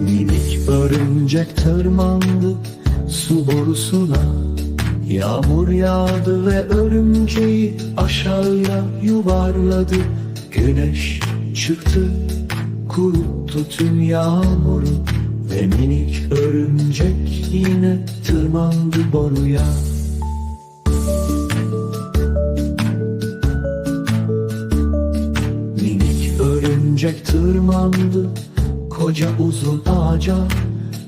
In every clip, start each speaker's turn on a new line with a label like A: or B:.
A: Minik örümcek tırmandı su borusuna. Yağmur yağdı ve örümceği aşağıya yuvarladı. Güneş çıktı kuruttu tüm yağmuru. Ve minik örümcek yine tırmandı boruya örümcek tırmandı koca uzun ağaca.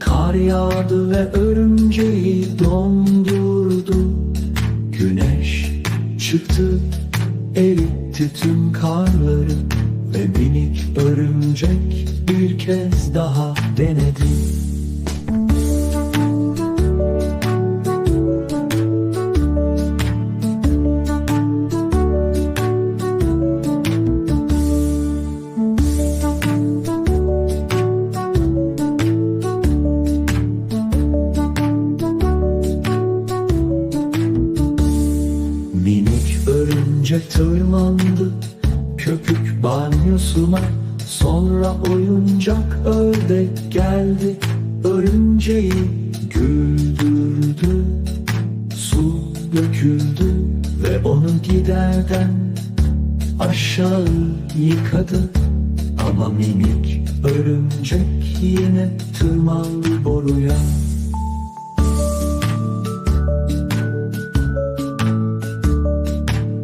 A: Kar yağdı ve örümceği dondurdu. Güneş çıktı eritti tüm karları. Ve minik örümcek bir kez daha denedi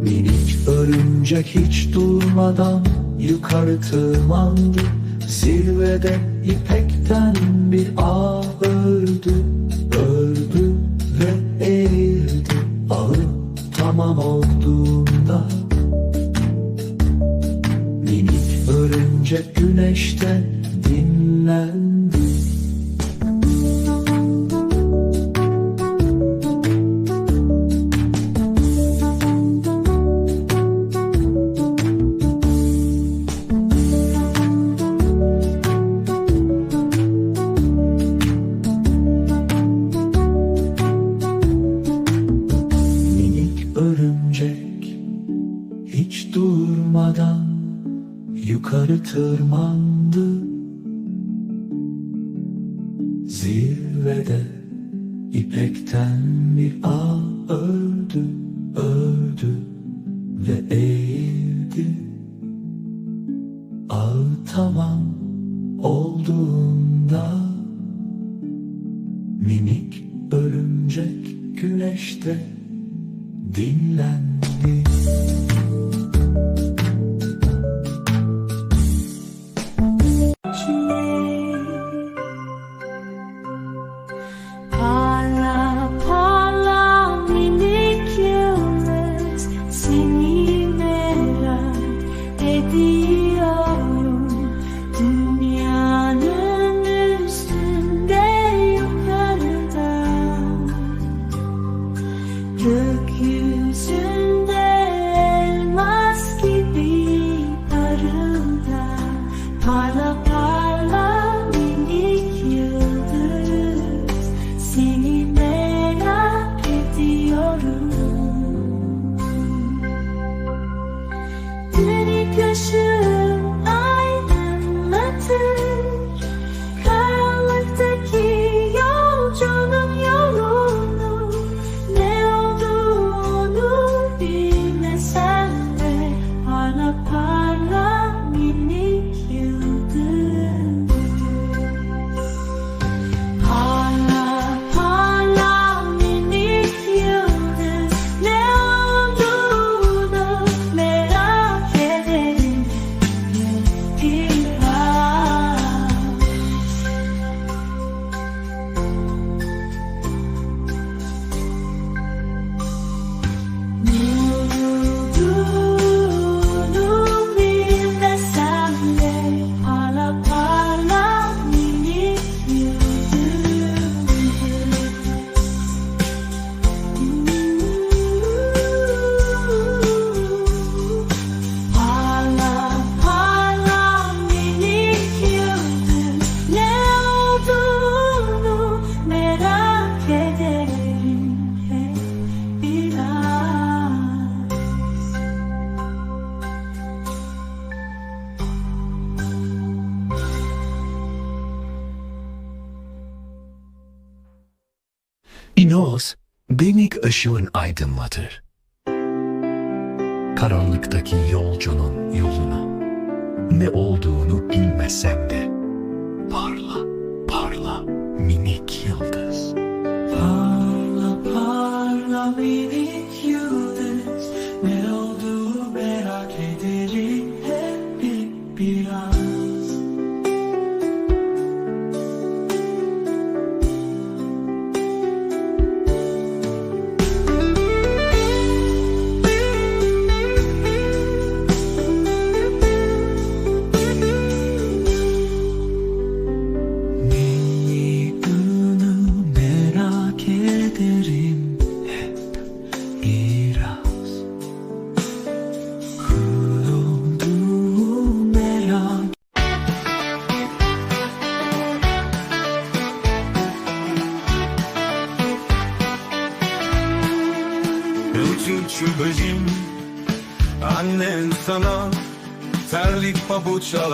A: Minik örümcek hiç durmadan yukarı tırmandı Zirvede ipekten bir ağ ördü Ördü ve eğildi. Ağı tamam olduğunda. Minik örümcek güneşte dinlendi tırmandı. Zirvede ipekten bir ağ ördü, ördü ve eğildi. Ağ tamam olduğunda Minik örümcek güneşte İnoz, benik ışığın aydınlatır. Karanlıktaki yolcunun yoluna. Ne olduğunu bilmesem de. Parla,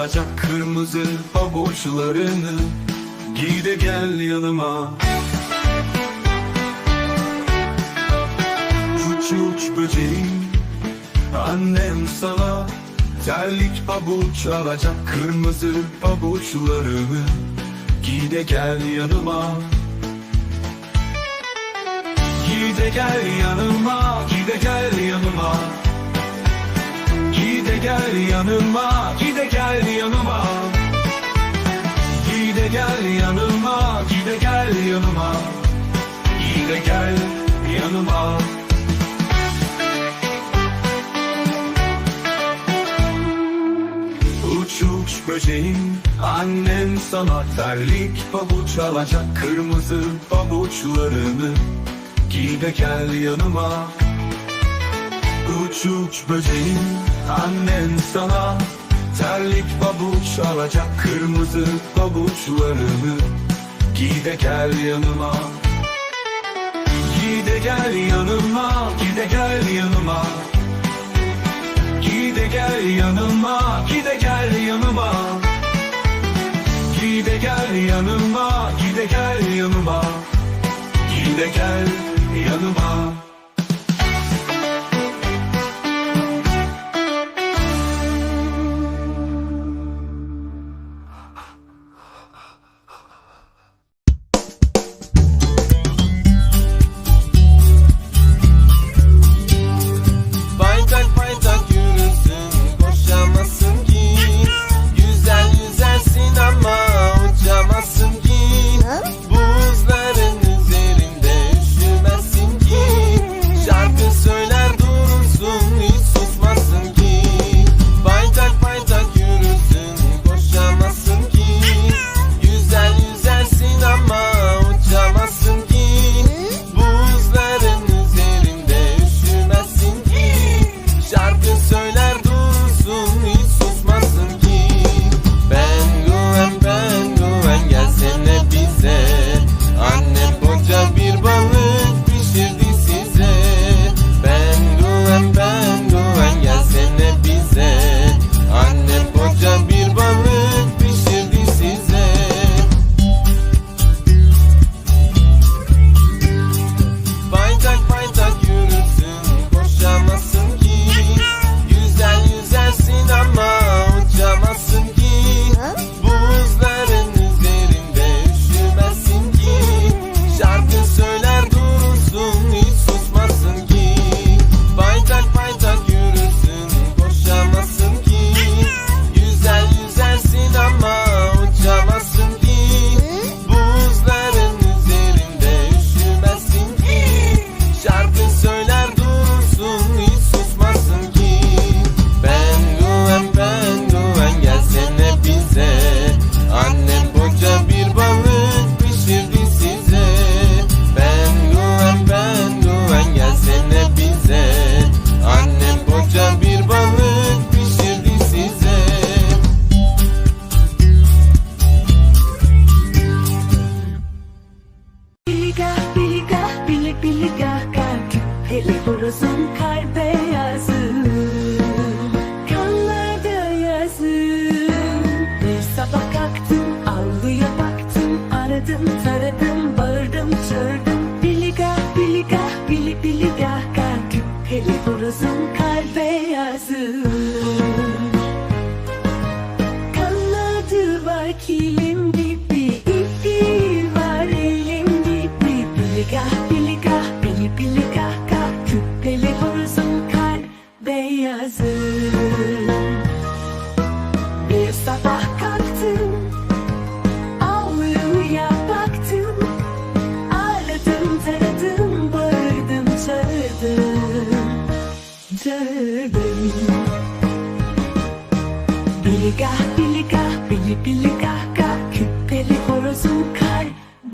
B: alacak Kırmızı pabuçlarını Giy de gel yanıma. Uç uç böceğim Annem sana Terlik pabuç alacak. Kırmızı pabuçlarını Giy de gel yanıma. Gide gel yanıma, gide gel yanıma Gide gel yanıma, gide gel yanıma. Gide gel yanıma, gide gel yanıma. Gide gel yanıma. Uç uç böceğim Annen sana terlik pabuç alacak Kırmızı pabuçlarını Giy de gel yanıma Uç uç böceğim Annen sana Terlik pabuç alacak. Kırmızı pabuçlarını Giy de gel yanıma. Giy de gel yanıma Giy de gel yanıma. Giy de gel yanıma Giy de gel yanıma. Giy de gel yanıma Giy de gel yanıma. Giy de gel yanıma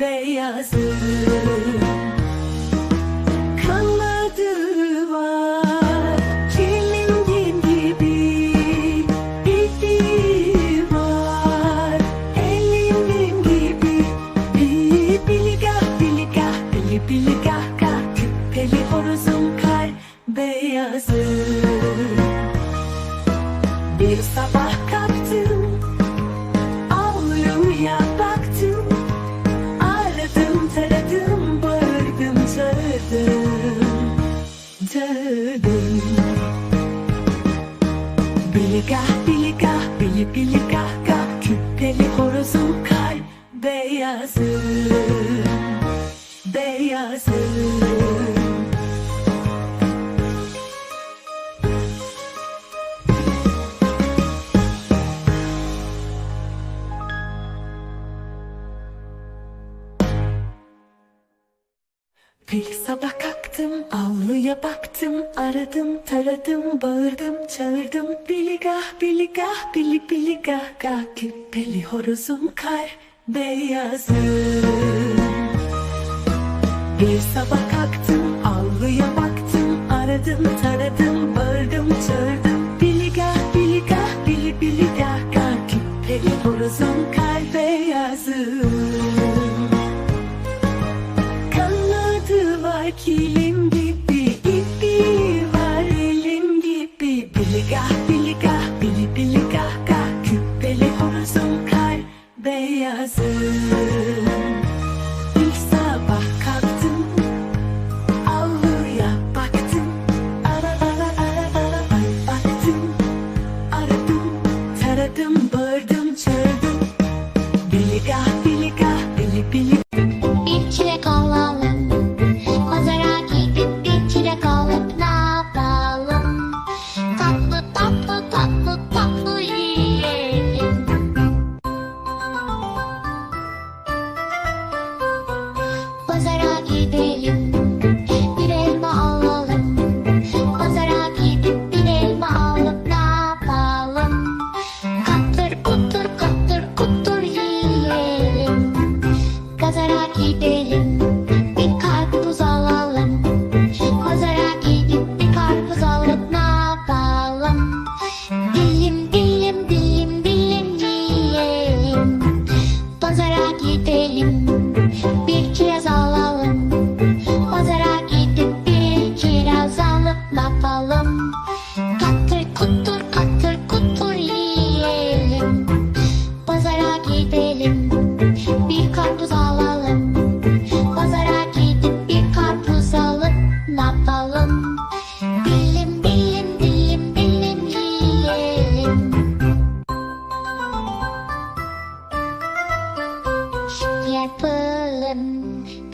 C: beyazım Bir
D: sabah kalktım, avluya baktım, aradım, taradım, bağırdım, çağırdım. Biligah, biligah, bili biligah, gah, bili horozum kar beyazım. Bir sabah kalktım avluya baktım Aradım taradım bağırdım çağırdım. Bili gah bili gah bili bili gah gah. Küpeli horozun kalbe yazım Kanadı var kilim gibi ipi var elim gibi. Bili gah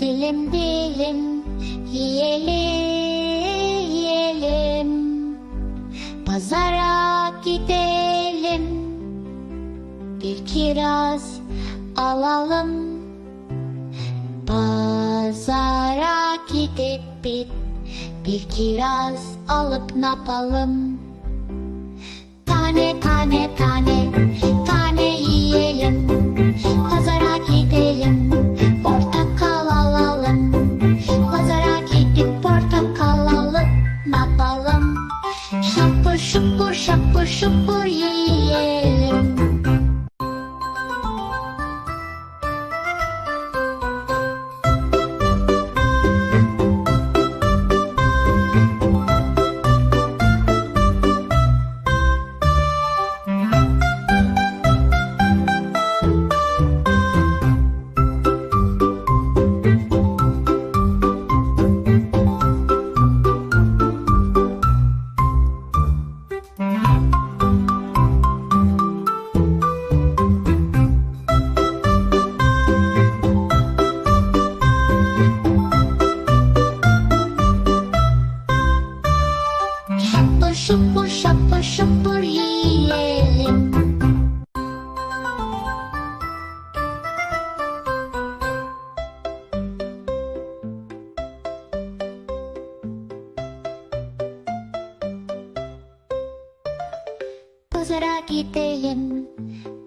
E: Dilim dilim yiyelim yiyelim. Pazara gidelim. Bir kiraz alalım. Pazara gidip bir, bir kiraz alıp ne yapalım? Tane tane tane tane yiyelim. Pazara সপ্প সপ্প ইয়ে ইয়ে।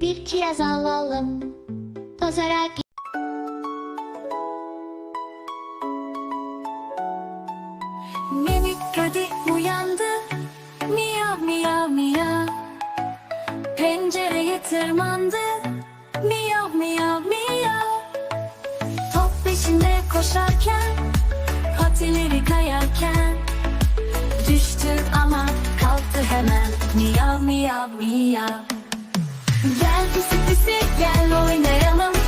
E: bir kez alalım. Pazara
D: Minik kedi uyandı, miyav miyav miyav. Pencereye tırmandı, miyav miyav miyav. Top peşinde koşarken, patileri kayarken. Düştü ama kalktı hemen, miyav miyav miyav gel pisi pisi gel oynayalım.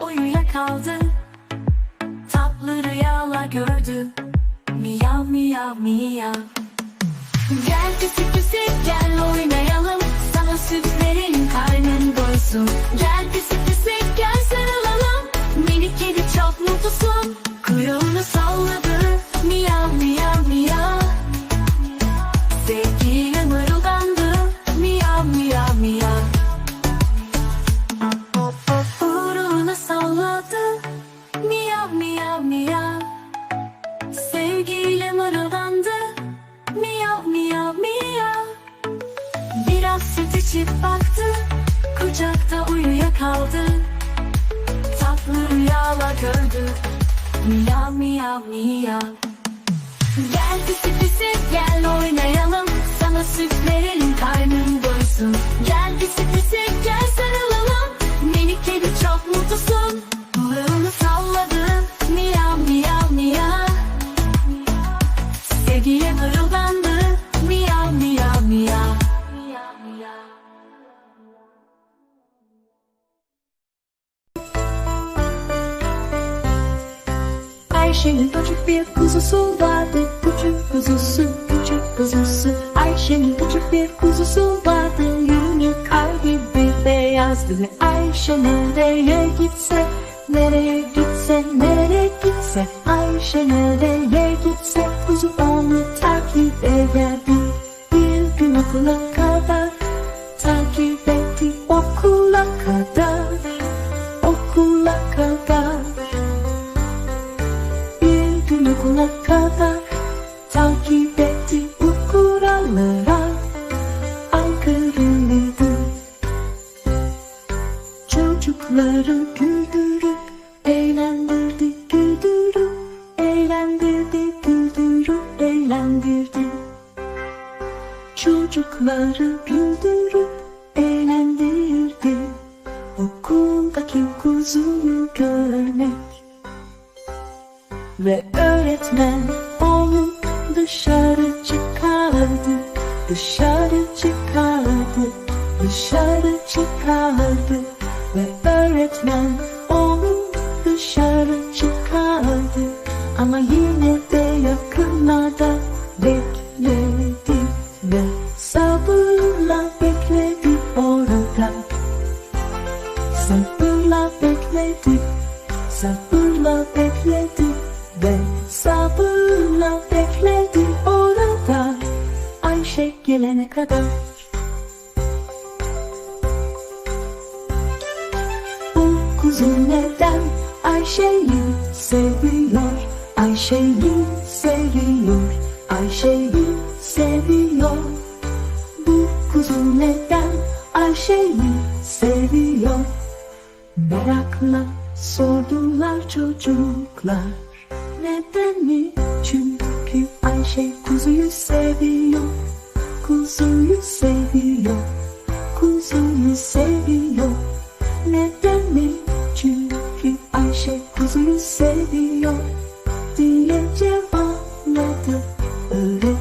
D: 乌云要靠自 kaldı Tatlı rüyalar gördü. Miyav miyav miyav. Gel pisi pisi gel oynayalım. Sana süt verelim karnın doysun. Gel pisi pisi gel kuzusu vardı Küçük kuzusu küçük kuzusu. Ayşe'nin küçük bir kuzusu vardı Yünü kar gibi beyazdı. Ayşe nereye gitse Nereye gitse nereye gitse. Ayşe nereye gitse Kuzu onu takip ederdi. Bir gün okula 看看。Dışarı shot dışarı Chicago. Neden Ayşe'yi seviyor? Merakla sordular çocuklar. Neden mi? Çünkü Ayşe kuzuyu seviyor. Kuzuyu seviyor. Kuzuyu seviyor. Neden mi? Çünkü Ayşe kuzuyu seviyor Diye cevapladı öğretmen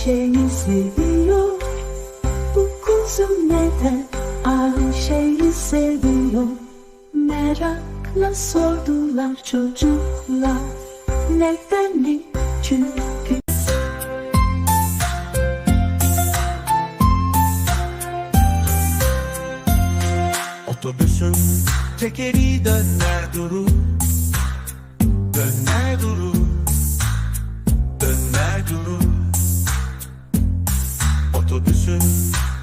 D: Ayşe'yi seviyor. Bu kuzu neden Ayşe'yi seviyor? Merakla sordular çocuklar. Neden mi? Çünkü
A: Otobüsün tekeri döner durur Döner durur Döner durur Otobüsün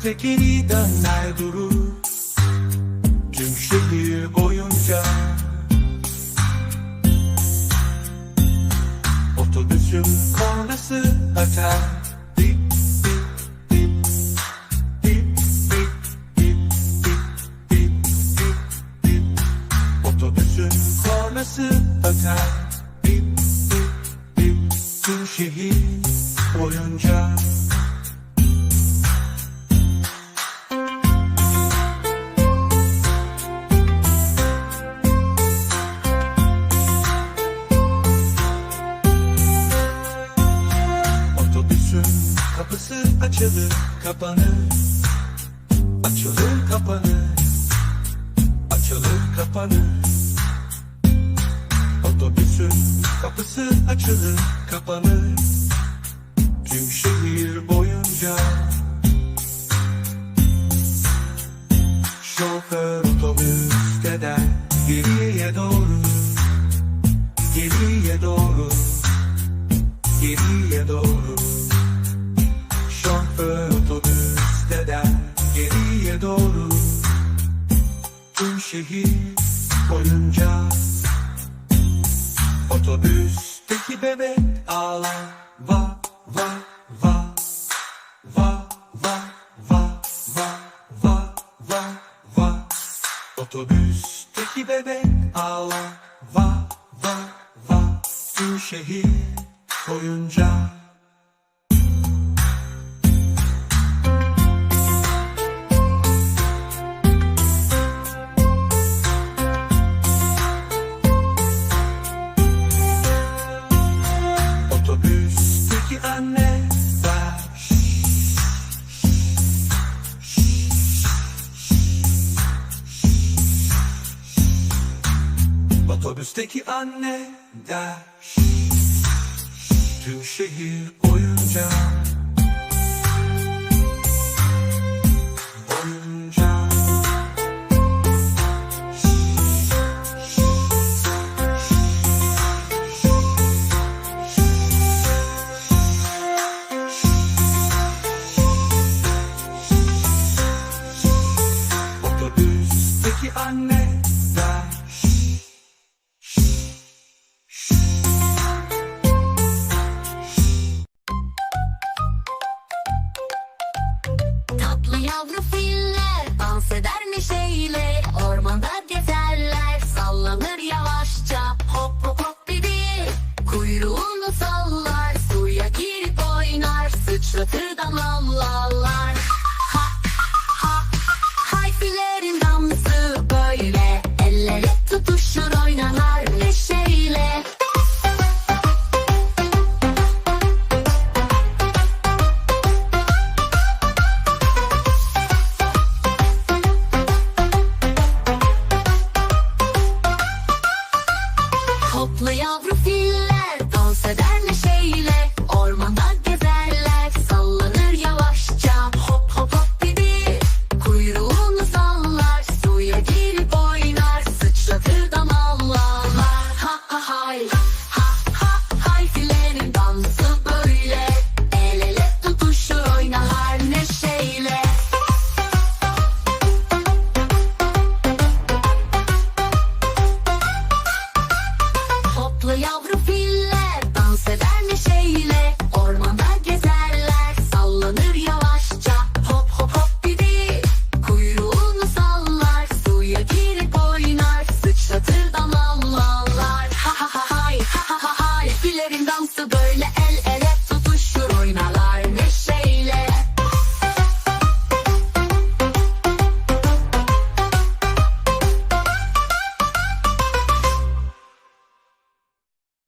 A: tekeri döner durur Tüm şehir boyunca. Otobüsün kornası öter Otobüsün kornası öter Dip dip dip. Tüm şehir geriye doğru. Geriye doğru. Geriye doğru. Şoför otobüs gider geriye doğru. Tüm şehir boyunca Otobüsteki bebek ağlar. Va va va. Va va va va va va va Otobüsteki bebek ağlar Va va va Tüm şehir boyunca Otobüsteki anne Otobüsteki anne der. Tüm şehir boyunca yavru filler Dans eder mi neşeyle Ormanda gezerler Sallanır yavaş